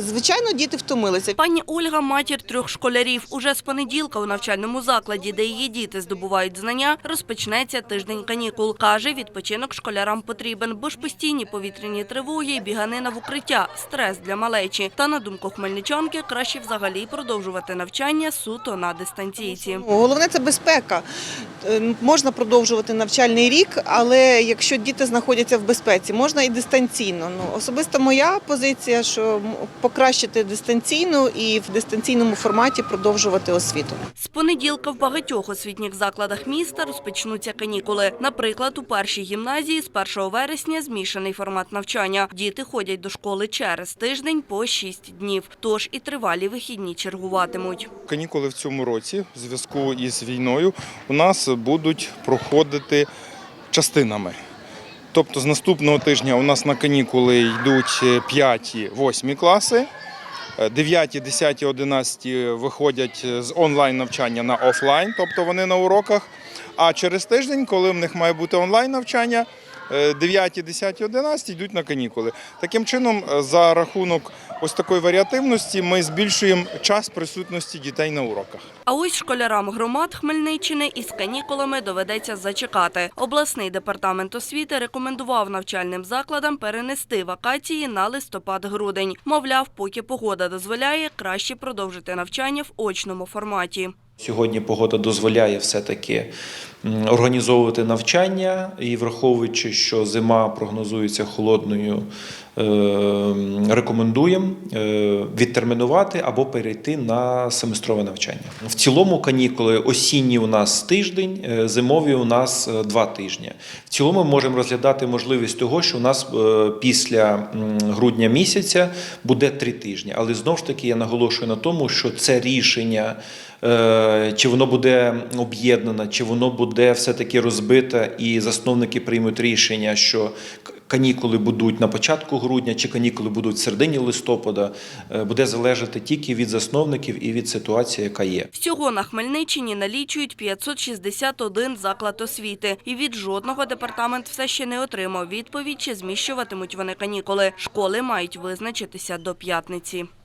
Звичайно, діти втомилися. Пані Ольга – матір трьох школярів. Уже з понеділка у навчальному закладі, де її діти здобувають знання, розпочнеться тиждень канікул. Каже, відпочинок школярам потрібен, бо ж постійні повітряні тривоги біганина в укриття – стрес для малечі. Та, на думку хмельничанки, краще взагалі продовжувати навчання суто на дистанційці. Головне це безпека. Е, Можна продовжувати навчальний рік, але якщо діти знаходяться в безпеці, можна і дистанційно. Ну особисто моя позиція, що покращити дистанційно і в дистанційному форматі продовжувати освіту. З понеділка в багатьох освітніх закладах міста розпочнуться канікули. Наприклад, у першій гімназії з 1 вересня змішаний формат навчання. Діти ходять до школи через тиждень по 6 днів. Тож і тривалі вихідні чергуватимуть. Канікули в цьому році в зв'язку із війною у нас будуть проходити частинами. Тобто з наступного тижня у нас на канікули йдуть 5-8 класи, 9, 10, 11 виходять з онлайн навчання на офлайн, тобто вони на уроках. А через тиждень, коли в них має бути онлайн навчання, 9, 10, 11 йдуть на канікули. Таким чином, е, за рахунок ось такої варіативності, ми збільшуємо час присутності дітей на уроках. А ось школярам громад Хмельниччини із канікулами доведеться зачекати. Обласний департамент освіти рекомендував навчальним закладам перенести вакації на листопад-грудень. Мовляв, поки погода дозволяє, краще продовжити навчання в очному форматі. Сьогодні погода дозволяє все-таки організовувати навчання і враховуючи, що зима прогнозується холодною, е, рекомендуємо е, відтермінувати або перейти на семестрове навчання. В цілому канікули осінні у нас тиждень, е, зимові у нас два тижні. В цілому ми можемо розглядати можливість того, що у нас після грудня місяця буде три тижні. Але знову ж таки я наголошую на тому, що це рішення. Е, Чи воно буде об'єднане, чи воно буде все-таки розбите, і засновники приймуть рішення, що канікули будуть на початку грудня, чи канікули будуть в середині листопада, е, буде залежати тільки від засновників і від ситуації, яка є. Всього на Хмельниччині налічують 561 заклад освіти. І від жодного департамент все ще не отримав відповідь, чи зміщуватимуть вони канікули. Школи мають визначитися до п'ятниці.